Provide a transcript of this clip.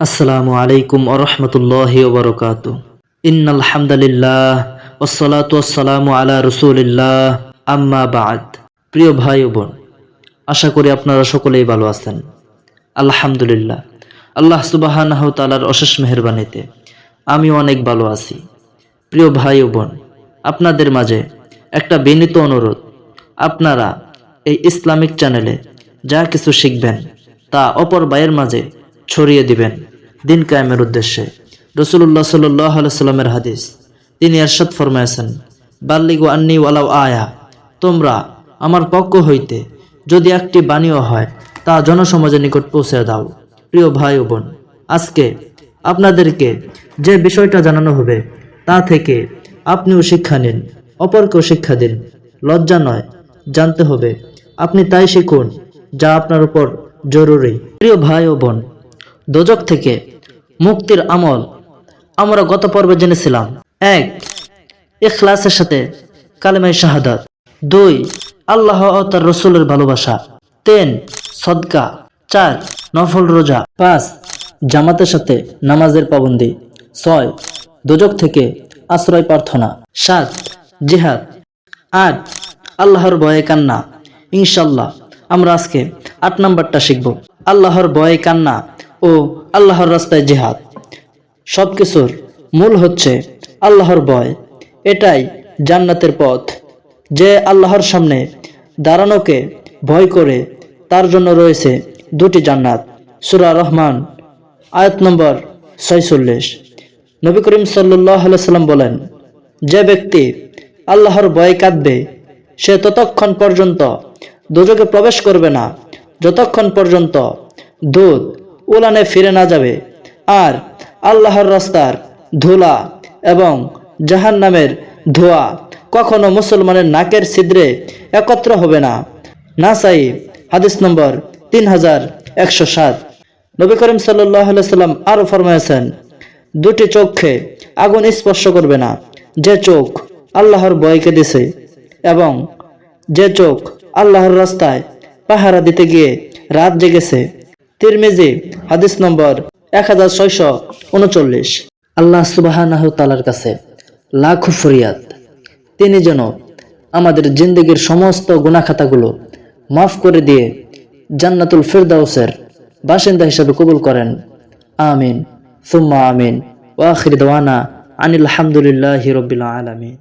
আসসালামু আলাইকুম আরহামতুল্লাহ ওবরকাত ইন্নাল হামদালিল্লাহ ওসলাত ওসালামু আলা রসুলিল্লাহ। আম্মা বাদ। প্রিয় ভাই ও বোন, আশা করি আপনারা সকলেই ভালো আছেন। আলহামদুলিল্লাহ। আল্লাহ সুবাহানাহ তালার অশেষ মেহরবানিতে আমি অনেক ভালো আছি। প্রিয় ভাই ও বোন, আপনাদের মাঝে একটা বিনীত অনুরোধ। আপনারা এই ইসলামিক চ্যানেলে যা কিছু শিখবেন তা অপর ভাইয়ের মাঝে ছড়িয়ে দিবেন। দিন কায়েমের উদ্দেশ্যে। রসুল্লাহ সাল্লাহ সাল্লামের হাদিস। তিনি এরশাদ ফরমাইছেন বাল্লিগু আন্নি ওয়ালাউ আয়া। তোমরা আমার পক্ষ হইতে যদি একটি বাণীও হয়, তা জনসমাজের নিকট পৌঁছে দাও। প্রিয় ভাই ও বোন, আজকে আপনাদেরকে যে বিষয়টা জানানো হবে, তা থেকে আপনিও শিক্ষা নিন, অপরকেও শিক্ষা দিন। লজ্জা নয়, জানতে হবে, আপনি তাই শিখুন যা আপনার উপর জরুরি। প্রিয় ভাই ও বোন, দোজক থেকে মুক্তির আমল আমরা গত পর্বে জেনেছিলাম। এক, ইখলাসের সাথে কালেমাই শাহাদাত। দুই, আল্লাহ ও তার রসুলের ভালোবাসা। তিন, সদকা। চার, নফল রোজা। পাঁচ, জামাতের সাথে নামাজের পাবন্দি। ছয়, দোজক থেকে আশ্রয় প্রার্থনা। সাত, জিহাদ। আট, আল্লাহর ভয়ে কান্না। ইনশাল্লাহ আমরা আজকে আট নাম্বারটা শিখব। আল্লাহর ভয়ে কান্না ও আল্লাহর রাস্তায় জেহাদ। সব কিছুর মূল হচ্ছে আল্লাহর ভয়। এটাই জান্নাতের পথ। যে আল্লাহর সামনে দাঁড়ানোকে ভয় করে, তার জন্য রয়েছে দুটি জান্নাত। সুরা রহমান, আয়াত নম্বর ছয়চল্লিশ। নবী করিম সাল্লাম বলেন, যে ব্যক্তি আল্লাহর ভয়ে কাঁদবে, সে ততক্ষণ পর্যন্ত দুযোগে প্রবেশ করবে না। যতক্ষণ পর্যন্ত দুধ উলানে ফিরে না যাবে। আর আল্লাহর রাস্তার ধুলা এবং জাহান নামের ধোয়া কখনো মুসলমানের নাকের ছিদ্রে একত্র হবে না। না সাই হাদিস নম্বর তিন হাজার একশো সাত। নবী করিম সাল্লাম আরও ফরমাইছেন দুটি চোখে আগুন স্পর্শ করবে না। যে চোখ আল্লাহর বয়কে দিছে এবং যে চোখ আল্লাহর রাস্তায় পাহারা দিতে গিয়ে রাত জেগেছে তিরমিজি, হাদিস নম্বর এক হাজার ছয়শো উনচল্লিশ। আল্লাহ সুবাহ তালার কাছে লাখ ফরিয়াদ। তিনি যেন আমাদের জিন্দগির সমস্ত গুণাখাতাগুলো মাফ করে দিয়ে জান্নাতুল ফিরদাউসের বাসিন্দা হিসাবে কবুল করেন। আমিন। সুম্মা আমিন। ওয়াখির দওয়ানা আনিল হামদুলিল্লাহি রবিল আলমিন।